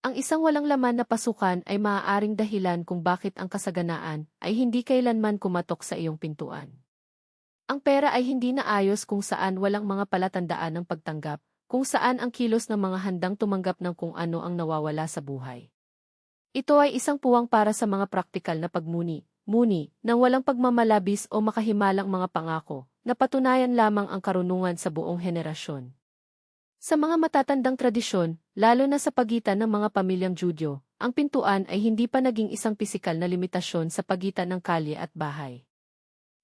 Ang isang walang laman na pasukan ay maaaring dahilan kung bakit ang kasaganaan ay hindi kailanman kumatok sa iyong pintuan. Ang pera ay hindi naayos kung saan walang mga palatandaan ng pagtanggap, kung saan ang kilos ng mga handang tumanggap ng kung ano ang nawawala sa buhay. Ito ay isang puwang para sa mga praktikal na pagmuni, muni, ng walang pagmamalabis o makahimalang mga pangako, na patunayan lamang ang karunungan sa buong henerasyon. Sa mga matatandang tradisyon, lalo na sa pagitan ng mga pamilyang Judyo, ang pintuan ay hindi pa naging isang pisikal na limitasyon sa pagitan ng kalye at bahay.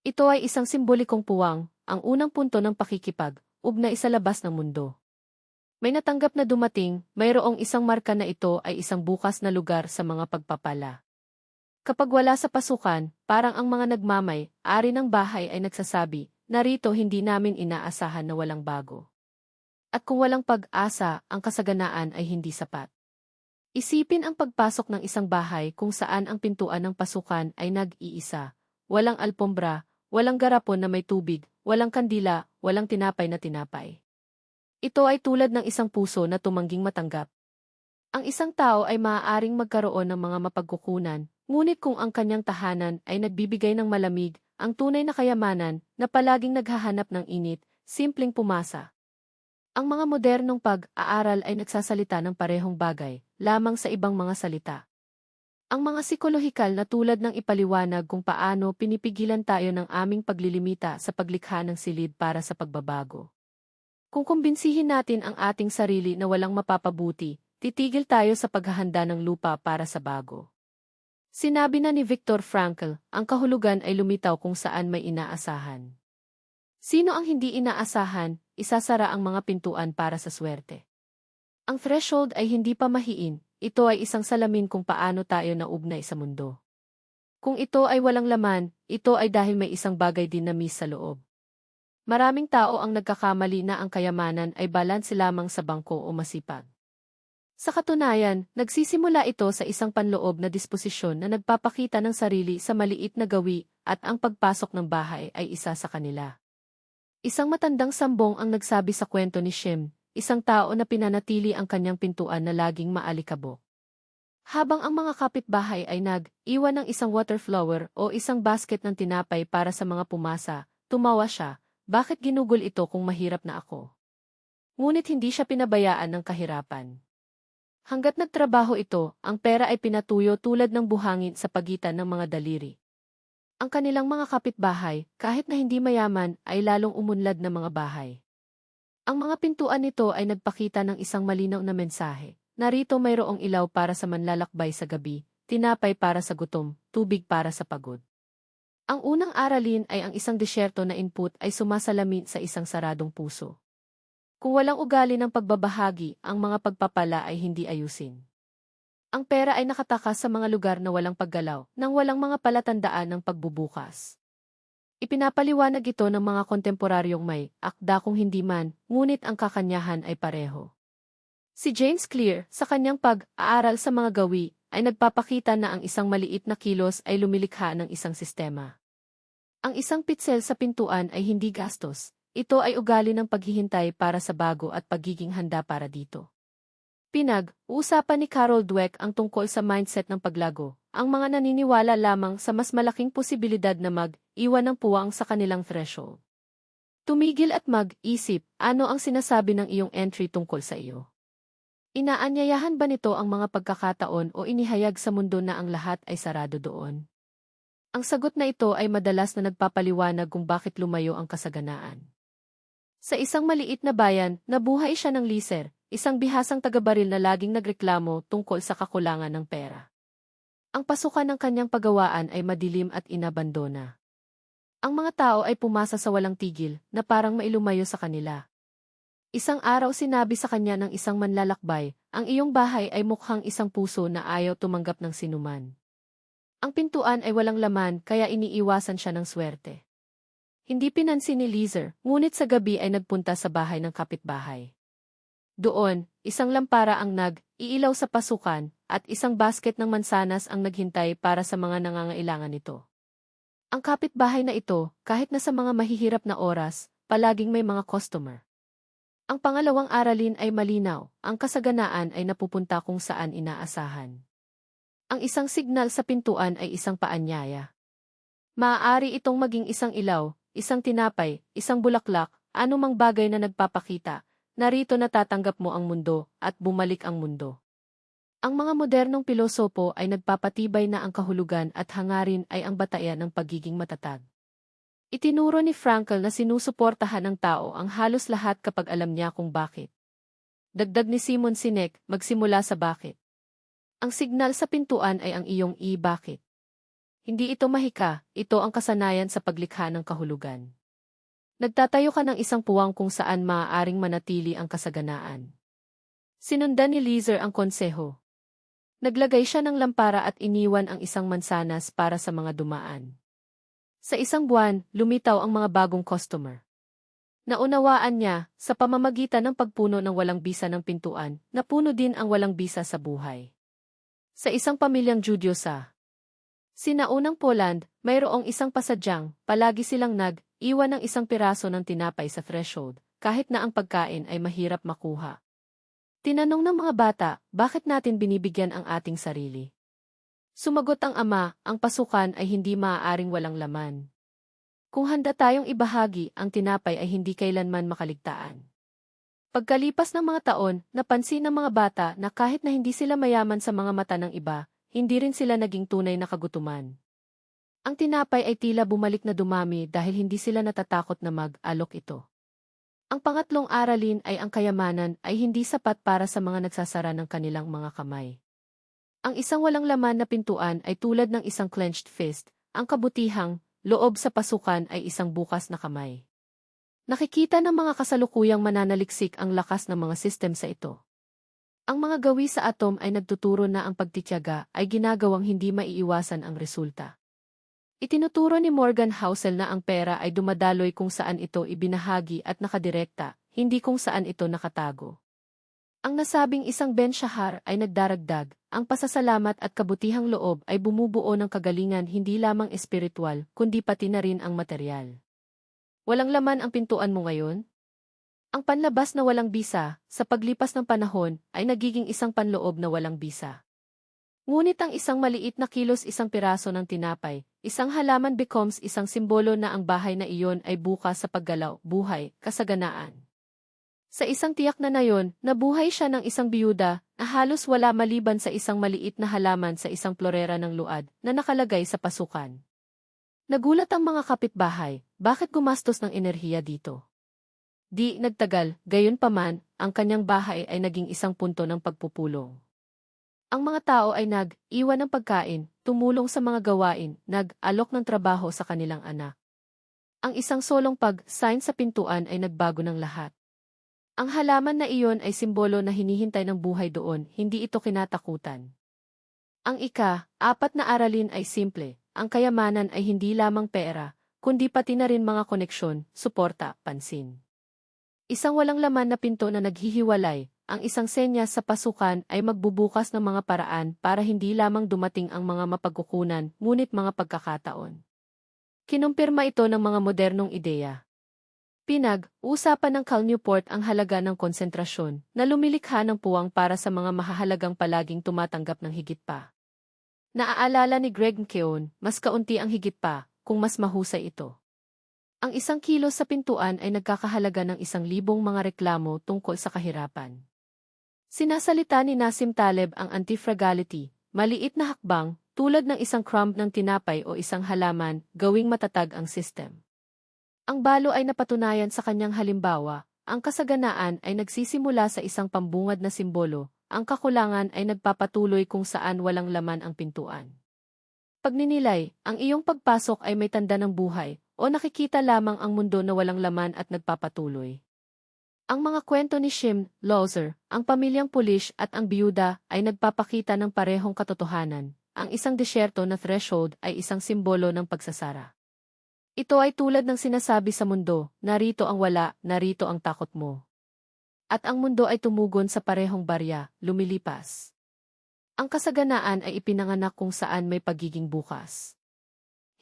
Ito ay isang simbolikong puwang, ang unang punto ng pakikipag, ugnay sa labas ng mundo. May natanggap na dumating, mayroong isang marka na ito ay isang bukas na lugar sa mga pagpapala. Kapag wala sa pasukan, parang ang mga nagmamay, ari ng bahay ay nagsasabi, narito hindi namin inaasahan na walang bago. At kung walang pag-asa, ang kasaganaan ay hindi sapat. Isipin ang pagpasok ng isang bahay kung saan ang pintuan ng pasukan ay nag-iisa. Walang alpombra, walang garapon na may tubig, walang kandila, walang tinapay na tinapay. Ito ay tulad ng isang puso na tumangging matanggap. Ang isang tao ay maaaring magkaroon ng mga mapagkukunan, ngunit kung ang kanyang tahanan ay nagbibigay ng malamig, ang tunay na kayamanan na palaging naghahanap ng init, simpleng pumasa. Ang mga modernong pag-aaral ay nagsasalita ng parehong bagay, lamang sa ibang mga salita. Ang mga psikolohikal na tulad ng ipaliwanag kung paano pinipigilan tayo ng aming paglilimita sa paglikha ng silid para sa pagbabago. Kung kumbinsihin natin ang ating sarili na walang mapapabuti, titigil tayo sa paghahanda ng lupa para sa bago. Sinabi na ni Viktor Frankl, ang kahulugan ay lumitaw kung saan may inaasahan. Sino ang hindi inaasahan, isasara ang mga pintuan para sa swerte. Ang threshold ay hindi pa mahiin, ito ay isang salamin kung paano tayo naugnay sa mundo. Kung ito ay walang laman, ito ay dahil may isang bagay din na miss sa loob. Maraming tao ang nagkakamali na ang kayamanan ay balanse lamang sa bangko o masipag. Sa katunayan, nagsisimula ito sa isang panloob na disposisyon na nagpapakita ng sarili sa maliit na gawi at ang pagpasok ng bahay ay isa sa kanila. Isang matandang sambong ang nagsabi sa kwento ni Shem, isang tao na pinanatili ang kanyang pintuan na laging maalikabok. Habang ang mga kapitbahay ay nag-iwan ng isang water flower o isang basket ng tinapay para sa mga pumasa, tumawa siya, bakit ginugol ito kung mahirap na ako? Ngunit hindi siya pinabayaan ng kahirapan. Hanggat nagtrabaho ito, ang pera ay pinatuyo tulad ng buhangin sa pagitan ng mga daliri. Ang kanilang mga kapitbahay, kahit na hindi mayaman, ay lalong umunlad na mga bahay. Ang mga pintuan nito ay nagpakita ng isang malinaw na mensahe. Narito mayroong ilaw para sa manlalakbay sa gabi, tinapay para sa gutom, tubig para sa pagod. Ang unang aralin ay ang isang disyerto na input ay sumasalamin sa isang saradong puso. Kung walang ugali ng pagbabahagi, ang mga pagpapala ay hindi ayusin. Ang pera ay nakatakas sa mga lugar na walang paggalaw, nang walang mga palatandaan ng pagbubukas. Ipinapaliwanag ito ng mga kontemporaryong may akda kung hindi man, ngunit ang kakanyahan ay pareho. Si James Clear, sa kanyang pag-aaral sa mga gawi, ay nagpapakita na ang isang maliit na kilos ay lumilikha ng isang sistema. Ang isang pitsel sa pintuan ay hindi gastos, ito ay ugali ng paghihintay para sa bago at pagiging handa para dito. Pinag-uusapan ni Carol Dweck ang tungkol sa mindset ng paglago, ang mga naniniwala lamang sa mas malaking posibilidad na mag-iwan ng puwang sa kanilang threshold. Tumigil at mag-isip, ano ang sinasabi ng iyong entry tungkol sa iyo? Inaanyayahan ba nito ang mga pagkakataon o inihayag sa mundo na ang lahat ay sarado doon? Ang sagot na ito ay madalas na nagpapaliwanag kung bakit lumayo ang kasaganaan. Sa isang maliit na bayan, nabuhay siya ng liser, isang bihasang tagabaril na laging nagreklamo tungkol sa kakulangan ng pera. Ang pasukan ng kanyang pagawaan ay madilim at inabandona. Ang mga tao ay pumasa sa walang tigil na parang mailumayo sa kanila. Isang araw sinabi sa kanya ng isang manlalakbay, ang iyong bahay ay mukhang isang puso na ayaw tumanggap ng sinuman. Ang pintuan ay walang laman kaya iniiwasan siya ng swerte. Hindi pinansin ni Lizer, ngunit sa gabi ay nagpunta sa bahay ng kapitbahay. Doon, isang lampara ang nag-iilaw sa pasukan, at isang basket ng mansanas ang naghintay para sa mga nangangailangan nito. Ang kapitbahay na ito, kahit na sa mga mahihirap na oras, palaging may mga customer. Ang pangalawang aralin ay malinaw, ang kasaganaan ay napupunta kung saan inaasahan. Ang isang signal sa pintuan ay isang paanyaya. Maaari itong maging isang ilaw, isang tinapay, isang bulaklak, anumang bagay na nagpapakita, narito natatanggap mo ang mundo, at bumalik ang mundo. Ang mga modernong pilosopo ay nagpapatibay na ang kahulugan at hangarin ay ang batayan ng pagiging matatag. Itinuro ni Frankl na sinusuportahan ng tao ang halos lahat kapag alam niya kung bakit. Dagdag ni Simon Sinek, magsimula sa bakit. Ang signal sa pintuan ay ang iyong i-bakit. Hindi ito mahika, ito ang kasanayan sa paglikha ng kahulugan. Nagtatayo ka ng isang puwang kung saan maaaring manatili ang kasaganaan. Sinundan ni Leeser ang konseho. Naglagay siya ng lampara at iniwan ang isang mansanas para sa mga dumaan. Sa isang buwan, lumitaw ang mga bagong customer. Naunawaan niya, sa pamamagitan ng pagpuno ng walang bisa ng pintuan, napuno din ang walang bisa sa buhay. Sa isang pamilyang Judyo sa Sinaunang Poland, mayroong isang pasadyang, palagi silang nag-iwan ng isang piraso ng tinapay sa threshold, kahit na ang pagkain ay mahirap makuha. Tinanong ng mga bata, bakit natin binibigyan ang ating sarili? Sumagot ang ama, ang pasukan ay hindi maaaring walang laman. Kung handa tayong ibahagi, ang tinapay ay hindi kailanman makaligtaan. Pagkalipas ng mga taon, napansin ng mga bata na kahit na hindi sila mayaman sa mga mata ng iba, hindi rin sila naging tunay na kagutuman. Ang tinapay ay tila bumalik na dumami dahil hindi sila natatakot na mag-alok ito. Ang pangatlong aralin ay ang kayamanan ay hindi sapat para sa mga nagsasara ng kanilang mga kamay. Ang isang walang laman na pintuan ay tulad ng isang clenched fist, ang kabutihang, loob sa pasukan ay isang bukas na kamay. Nakikita ng mga kasalukuyang mananaliksik ang lakas ng mga sistem sa ito. Ang mga gawi sa atom ay nagtuturo na ang pagtityaga ay ginagawang hindi maiiwasan ang resulta. Itinuturo ni Morgan Housel na ang pera ay dumadaloy kung saan ito ibinahagi at nakadirekta, hindi kung saan ito nakatago. Ang nasabing isang Ben Shahar ay nagdaragdag, ang pasasalamat at kabutihang loob ay bumubuo ng kagalingan hindi lamang espiritual, kundi pati na rin ang material. Walang laman ang pintuan mo ngayon? Ang panlabas na walang bisa, sa paglipas ng panahon, ay nagiging isang panloob na walang bisa. Ngunit ang isang maliit na kilos isang piraso ng tinapay, isang halaman becomes isang simbolo na ang bahay na iyon ay bukas sa paggalaw, buhay, kasaganaan. Sa isang tiyak na nayon, nabuhay siya ng isang biyuda na halos wala maliban sa isang maliit na halaman sa isang florera ng luad na nakalagay sa pasukan. Nagulat ang mga kapitbahay, bakit gumastos ng enerhiya dito? Di nagtagal, gayon paman, ang kanyang bahay ay naging isang punto ng pagpupulong. Ang mga tao ay nag-iwan ng pagkain, tumulong sa mga gawain, nag-alok ng trabaho sa kanilang anak. Ang isang solong pag-sign sa pintuan ay nagbago ng lahat. Ang halaman na iyon ay simbolo na hinihintay ng buhay doon, hindi ito kinatakutan. Ang ika, apat na aralin ay simple, ang kayamanan ay hindi lamang pera, kundi pati na rin mga koneksyon, suporta, pansin. Isang walang laman na pinto na naghihiwalay, ang isang senyas sa pasukan ay magbubukas ng mga paraan para hindi lamang dumating ang mga mapagkukunan, ngunit mga pagkakataon. Kinumpirma ito ng mga modernong ideya. Pinag-usapan ng Cal Newport ang halaga ng konsentrasyon na lumilikha ng puwang para sa mga mahahalagang palaging tumatanggap ng higit pa. Naaalala ni Greg McKeown, mas kaunti ang higit pa, kung mas mahusay ito. Ang isang kilo sa pintuan ay nagkakahalaga ng isang libong mga reklamo tungkol sa kahirapan. Sinasalita ni Nassim Taleb ang anti-frugality, maliit na hakbang, tulad ng isang crumb ng tinapay o isang halaman, gawing matatag ang system. Ang balo ay napatunayan sa kanyang halimbawa, ang kasaganaan ay nagsisimula sa isang pambungad na simbolo, ang kakulangan ay nagpapatuloy kung saan walang laman ang pintuan. Pagninilay, ang iyong pagpasok ay may tanda ng buhay, o nakikita lamang ang mundo na walang laman at nagpapatuloy. Ang mga kwento ni Shim, Lozer, ang pamilyang pulish at ang biyuda ay nagpapakita ng parehong katotohanan. Ang isang disyerto na threshold ay isang simbolo ng pagsasara. Ito ay tulad ng sinasabi sa mundo, narito ang wala, narito ang takot mo. At ang mundo ay tumugon sa parehong barya, lumilipas. Ang kasaganaan ay ipinanganak kung saan may pagiging bukas.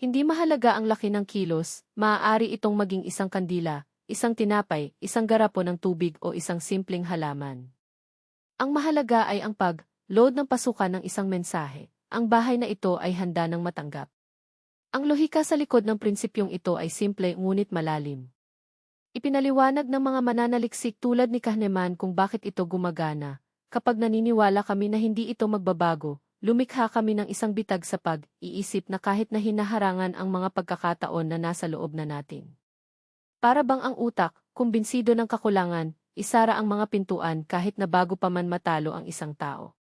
Hindi mahalaga ang laki ng kilos, maaari itong maging isang kandila, isang tinapay, isang garapo ng tubig o isang simpleng halaman. Ang mahalaga ay ang pag-load ng pasukan ng isang mensahe. Ang bahay na ito ay handa ng matanggap. Ang lohika sa likod ng prinsipyong ito ay simple ngunit malalim. Ipinaliwanag ng mga mananaliksik tulad ni Kahneman kung bakit ito gumagana. Kapag naniniwala kami na hindi ito magbabago, lumikha kami ng isang bitag sa pag-iisip na kahit na hinaharangan ang mga pagkakataon na nasa loob na natin. Para bang ang utak, kumbinsido ng kakulangan, isara ang mga pintuan kahit na bago pa man matalo ang isang tao.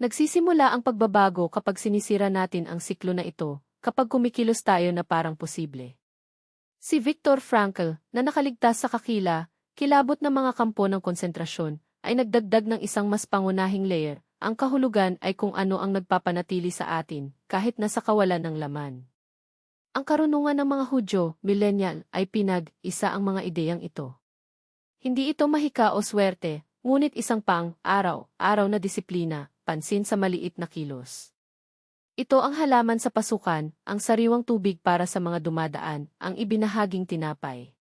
Nagsisimula ang pagbabago kapag sinisira natin ang siklo na ito, kapag kumikilos tayo na parang posible. Si Viktor Frankl, na nakaligtas sa kakila, kilabot ng mga kampo ng konsentrasyon, ay nagdagdag ng isang mas pangunahing layer. Ang kahulugan ay kung ano ang nagpapanatili sa atin, kahit nasa kawalan ng laman. Ang karunungan ng mga Hudyo, millennial, ay pinag-isa ang mga ideyang ito. Hindi ito mahika o swerte, ngunit isang pang, araw, araw na disiplina, pansin sa maliit na kilos. Ito ang halaman sa pasukan, ang sariwang tubig para sa mga dumadaan, ang ibinahaging tinapay.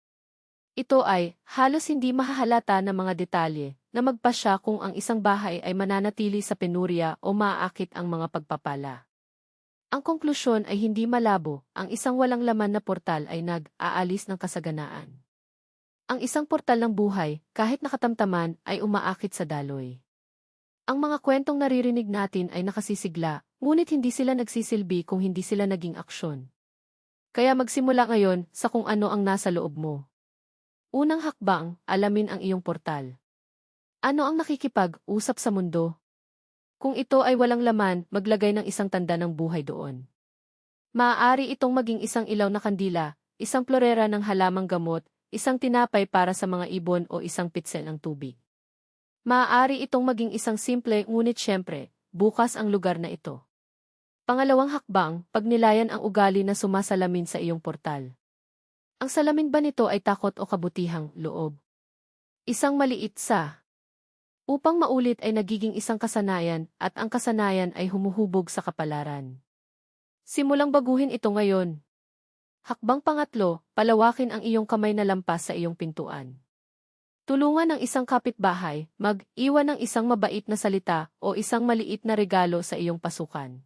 Ito ay, halos hindi mahahalata ng mga detalye, na magpasya kung ang isang bahay ay mananatili sa penurya o maaakit ang mga pagpapala. Ang konklusyon ay hindi malabo, ang isang walang laman na portal ay nag-aalis ng kasaganaan. Ang isang portal ng buhay, kahit nakatamtaman, ay umaakit sa daloy. Ang mga kwentong naririnig natin ay nakasisigla, ngunit hindi sila nagsisilbi kung hindi sila naging aksyon. Kaya magsimula ngayon sa kung ano ang nasa loob mo. Unang hakbang, alamin ang iyong portal. Ano ang nakikipag-usap sa mundo? Kung ito ay walang laman, maglagay ng isang tanda ng buhay doon. Maaari itong maging isang ilaw na kandila, isang florera ng halamang gamot, isang tinapay para sa mga ibon o isang pitsel ng tubig. Maaari itong maging isang simple ngunit syempre, bukas ang lugar na ito. Pangalawang hakbang, pagnilayan ang ugali na sumasalamin sa iyong portal. Ang salamin ba nito ay takot o kabutihang loob? Isang maliit sa Upang maulit ay nagiging isang kasanayan at ang kasanayan ay humuhubog sa kapalaran. Simulang baguhin ito ngayon. Hakbang pangatlo, palawakin ang iyong kamay na lampas sa iyong pintuan. Tulungan ng isang kapitbahay, mag-iwan ng isang mabait na salita o isang maliit na regalo sa iyong pasukan.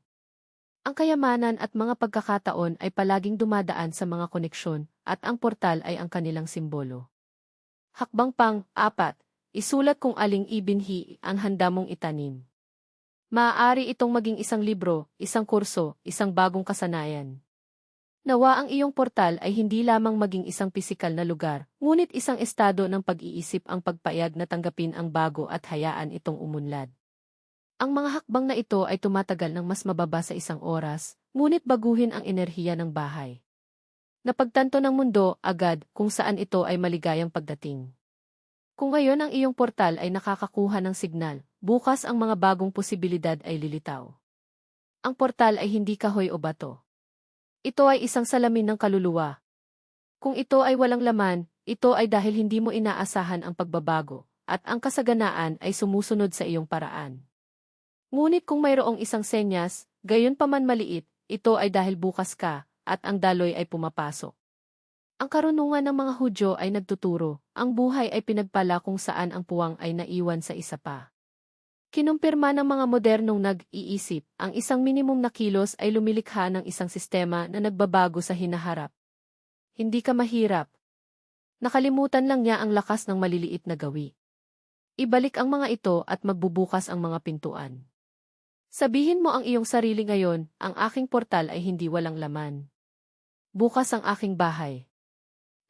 Ang kayamanan at mga pagkakataon ay palaging dumadaan sa mga koneksyon at ang portal ay ang kanilang simbolo. Hakbang pang, apat, Isulat kung aling ibinhi ang handa mong itanim. Maaari itong maging isang libro, isang kurso, isang bagong kasanayan. Nawa ang iyong portal ay hindi lamang maging isang pisikal na lugar, ngunit isang estado ng pag-iisip ang pagpayag na tanggapin ang bago at hayaan itong umunlad. Ang mga hakbang na ito ay tumatagal ng mas mababa sa isang oras, ngunit baguhin ang enerhiya ng bahay. Napagtanto ng mundo agad kung saan ito ay maligayang pagdating. Kung ngayon ang iyong portal ay nakakakuha ng signal, bukas ang mga bagong posibilidad ay lilitaw. Ang portal ay hindi kahoy o bato. Ito ay isang salamin ng kaluluwa. Kung ito ay walang laman, ito ay dahil hindi mo inaasahan ang pagbabago, at ang kasaganaan ay sumusunod sa iyong paraan. Ngunit kung mayroong isang senyas, gayon pa man maliit, ito ay dahil bukas ka, at ang daloy ay pumapasok. Ang karunungan ng mga Hudyo ay nagtuturo, ang buhay ay pinagpala kung saan ang puwang ay naiwan sa isa pa. Kinumpirma ng mga modernong nag-iisip, ang isang minimum na kilos ay lumilikha ng isang sistema na nagbabago sa hinaharap. Hindi ka mahirap. Nakalimutan lang niya ang lakas ng maliliit na gawi. Ibalik ang mga ito at magbubukas ang mga pintuan. Sabihin mo ang iyong sarili ngayon, ang aking portal ay hindi walang laman. Bukas ang aking bahay.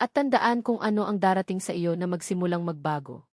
At tandaan kung ano ang darating sa iyo na magsimulang magbago.